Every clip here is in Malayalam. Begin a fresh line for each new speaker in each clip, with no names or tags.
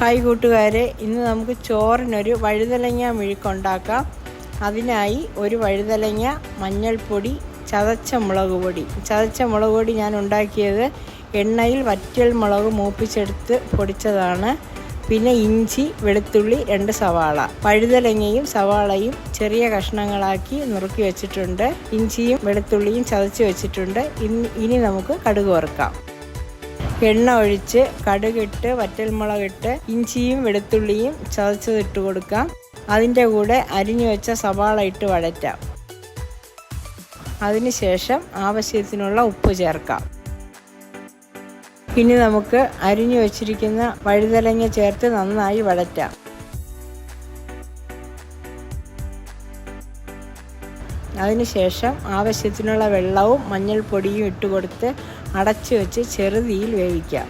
ഹായ് കൂട്ടുകാരെ ഇന്ന് നമുക്ക് ചോറിനൊരു വഴുതലങ്ങ മെഴുക്കുണ്ടാക്കാം. അതിനായി ഒരു വഴുതലങ്ങ മഞ്ഞൾപ്പൊടി ചതച്ച മുളക് പൊടി. ചതച്ച മുളക് പൊടി ഞാൻ ഉണ്ടാക്കിയത് എണ്ണയിൽ വറ്റൽ മുളക് മൂപ്പിച്ചെടുത്ത് പൊടിച്ചതാണ്. പിന്നെ ഇഞ്ചി വെളുത്തുള്ളി രണ്ട് സവാള. വഴുതലങ്ങയും സവാളയും ചെറിയ കഷ്ണങ്ങളാക്കി നുറുക്കി വെച്ചിട്ടുണ്ട്. ഇഞ്ചിയും വെളുത്തുള്ളിയും ചതച്ച് വെച്ചിട്ടുണ്ട്. ഇനി ഇനി നമുക്ക് കടുക് വറുക്കാം. എണ്ണ ഒഴിച്ച് കടുകിട്ട് വറ്റൽമുളകിട്ട് ഇഞ്ചിയും വെളുത്തുള്ളിയും ചതച്ചതിട്ട് കൊടുക്കാം. അതിന്റെ കൂടെ അരിഞ്ഞു വെച്ച സവാള ഇട്ട് വഴറ്റാം. അതിനുശേഷം ആവശ്യത്തിനുള്ള ഉപ്പ് ചേർക്കാം. ഇനി നമുക്ക് അരിഞ്ഞു വച്ചിരിക്കുന്ന വഴുതലങ്ങ ചേർത്ത് നന്നായി വഴറ്റാം. അതിനുശേഷം ആവശ്യത്തിനുള്ള വെള്ളവും മഞ്ഞൾപ്പൊടിയും ഇട്ട് കൊടുത്ത് അടച്ചു വെച്ച് ചെറുതീയിൽ വേവിക്കാം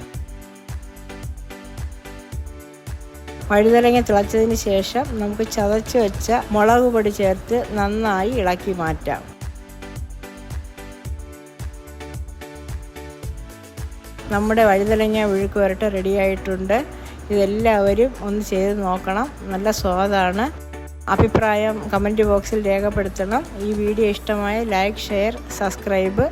വഴുതനങ്ങ തിളച്ചതിന് ശേഷം നമുക്ക് ചതച്ച് വെച്ച മുളക് പൊടി ചേർത്ത് നന്നായി ഇളക്കി മാറ്റാം. നമ്മുടെ വഴുതനങ്ങ വിഴുക്ക് വരട്ട് റെഡിയായിട്ടുണ്ട് ഇതെല്ലാവരും ഒന്ന് ചെയ്ത് നോക്കണം. നല്ല സ്വാദാണ്. അഭിപ്രായം കമന്റ് ബോക്സിൽ രേഖപ്പെടുത്തണം. ഈ വീഡിയോ ഇഷ്ടമായ ലൈക്ക് ഷെയർ സബ്സ്ക്രൈബ്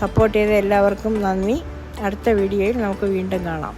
സപ്പോർട്ട് ചെയ്ത എല്ലാവർക്കും നന്ദി. അടുത്ത വീഡിയോയിൽ നമുക്ക് വീണ്ടും കാണാം.